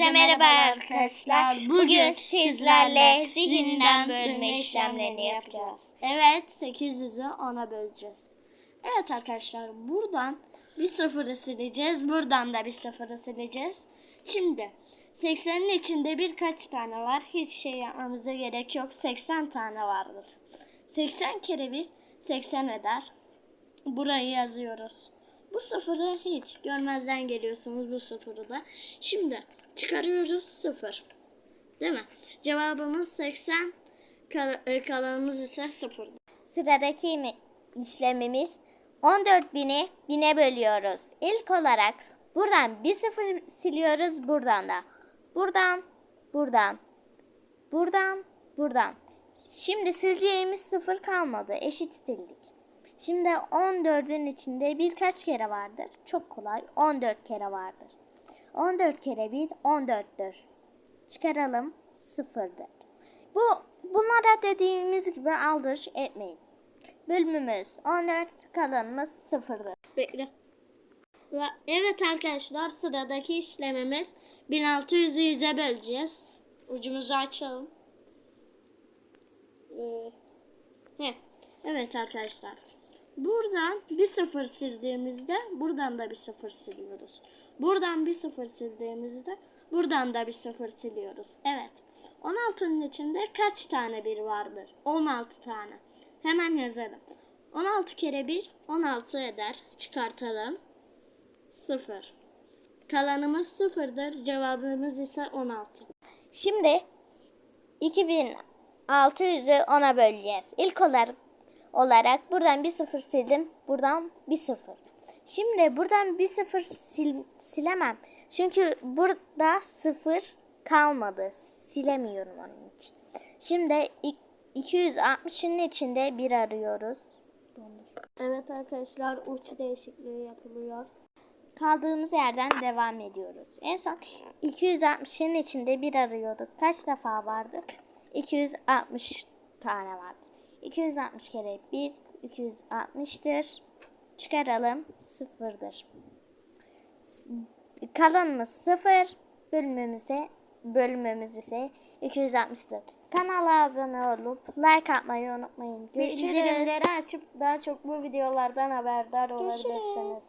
Hepinize merhaba arkadaşlar. Bugün sizlerle zihninden bölme işlemlerini yapacağız. Evet 800'ü 10'a böleceğiz. Evet arkadaşlar buradan bir sıfırı sileceğiz. Buradan da bir sıfırı sileceğiz. Şimdi 80'in içinde birkaç tane var. Hiç şey yapmamıza gerek yok. 80 tane vardır. 80 kere 1 80 eder. Burayı yazıyoruz. Bu sıfırı hiç görmezden geliyorsunuz bu sıfırı da. Şimdi çıkarıyoruz sıfır. Değil mi? Cevabımız 80. Kal- e, kalanımız ise sıfır. Sıradaki mi- işlemimiz 14.000'i 1000'e bölüyoruz. İlk olarak buradan bir sıfır siliyoruz buradan da. Buradan, buradan, buradan, buradan. Şimdi sileceğimiz sıfır kalmadı. Eşit sildik. Şimdi 14'ün içinde birkaç kere vardır. Çok kolay. 14 kere vardır. 14 kere 1 14'tür. Çıkaralım sıfırdır. Bu bunlara dediğimiz gibi aldırış etmeyin. Bölümümüz 14, kalanımız sıfırdır. Bekle. Ve evet arkadaşlar sıradaki işlemimiz 1600'ü 100'e böleceğiz. Ucumuzu açalım. Ee, Evet arkadaşlar. Buradan bir sıfır sildiğimizde buradan da bir sıfır siliyoruz. Buradan bir sıfır sildiğimizde buradan da bir sıfır siliyoruz. Evet. 16'nın içinde kaç tane bir vardır? 16 tane. Hemen yazalım. 16 kere 1 16 eder. Çıkartalım. 0. Kalanımız sıfırdır. Cevabımız ise 16. Şimdi 2600'ü 10'a böleceğiz. İlk olarak olarak buradan bir sıfır sildim. Buradan bir sıfır. Şimdi buradan bir sıfır sil, silemem. Çünkü burada sıfır kalmadı. Silemiyorum onun için. Şimdi ik- 260'ın içinde bir arıyoruz. Evet arkadaşlar uç değişikliği yapılıyor. Kaldığımız yerden devam ediyoruz. En son 260'ın içinde bir arıyorduk. Kaç defa vardır? 260 tane vardır. 260 kere 1 260'tır. Çıkaralım sıfırdır. Kalanımız sıfır. Bölümümüze bölümümüz ise 260'tır. Kanala abone olup like atmayı unutmayın. Görüşürüz. Bildirimleri açıp daha çok bu videolardan haberdar Görüşürüz. olabilirsiniz.